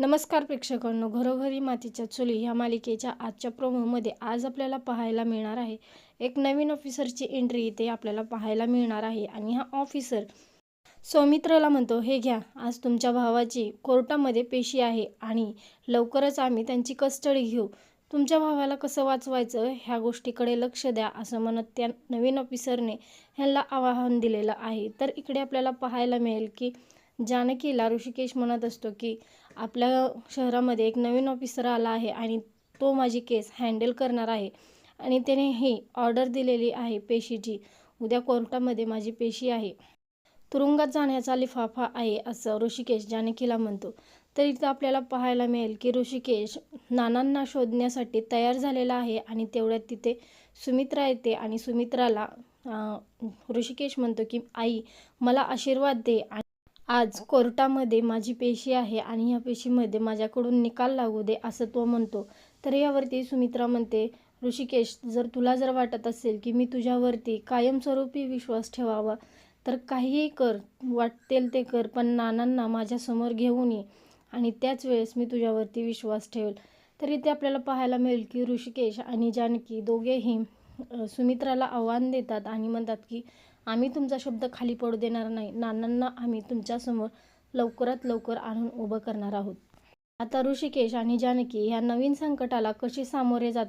नमस्कार प्रेक्षकांनो घरोघरी मातीच्या चुली ह्या मालिकेच्या आजच्या प्रोमोमध्ये आज आपल्याला पाहायला मिळणार आहे. एक नवीन ऑफिसरची एंट्री इथे आपल्याला पाहायला मिळणार आहे आणि हा ऑफिसर सौमित्रला म्हणतो हे घ्या आज तुमच्या भावाची कोर्टामध्ये पेशी आहे आणि लवकरच आम्ही त्यांची कस्टडी घेऊ. तुमच्या भावाला कसं वाचवायचं ह्या गोष्टीकडे लक्ष द्या असं म्हणत त्या नवीन ऑफिसरने ह्यांना आवाहन दिलेलं आहे. तर इकडे आपल्याला पाहायला मिळेल की जानकीला ऋषिकेश म्हणत असतो की आपल्या शहरामध्ये एक नवीन ऑफिसर आला आहे आणि तो माझी केस हँडल करणार आहे. आणि त्याने ही ऑर्डर दिलेली आहे पेशीची. उद्या कोर्टामध्ये माझी पेशी आहे. तुरुंगात जाण्याचा लिफाफा आहे असं ऋषिकेश जानकीला म्हणतो. तर इथं आपल्याला पाहायला मिळेल की ऋषिकेश नानांना शोधण्यासाठी तयार झालेला आहे आणि तेवढ्यात तिथे सुमित्रा येते आणि सुमित्राला ऋषिकेश म्हणतो की आई मला आशीर्वाद दे आणि आज कोर्टामध्ये माझी पेशी आहे आणि ह्या पेशीमध्ये माझ्याकडून निकाल लागू दे असं तो म्हणतो. तर यावरती सुमित्रा म्हणते ऋषिकेश जर तुला जर वाटत असेल की मी तुझ्यावरती कायमस्वरूपी विश्वास ठेवावा तर काहीही कर वाटेल ते कर पण नानांना माझ्यासमोर घेऊन ये आणि त्याच वेळेस मी तुझ्यावरती विश्वास ठेवेल. तर इथे आपल्याला पाहायला मिळेल की ऋषिकेश आणि जानकी दोघेही सुमित्राला आव्हान देतात आणि म्हणतात की आम्ही तुमचा शब्द खाली पडू देणार नाही. नानांना आम्ही तुमच्यासमोर लवकरात लवकर आणून उभं करणार आहोत. आता ऋषिकेश आणि जानकी ह्या नवीन संकटाला कशी सामोरे जातात?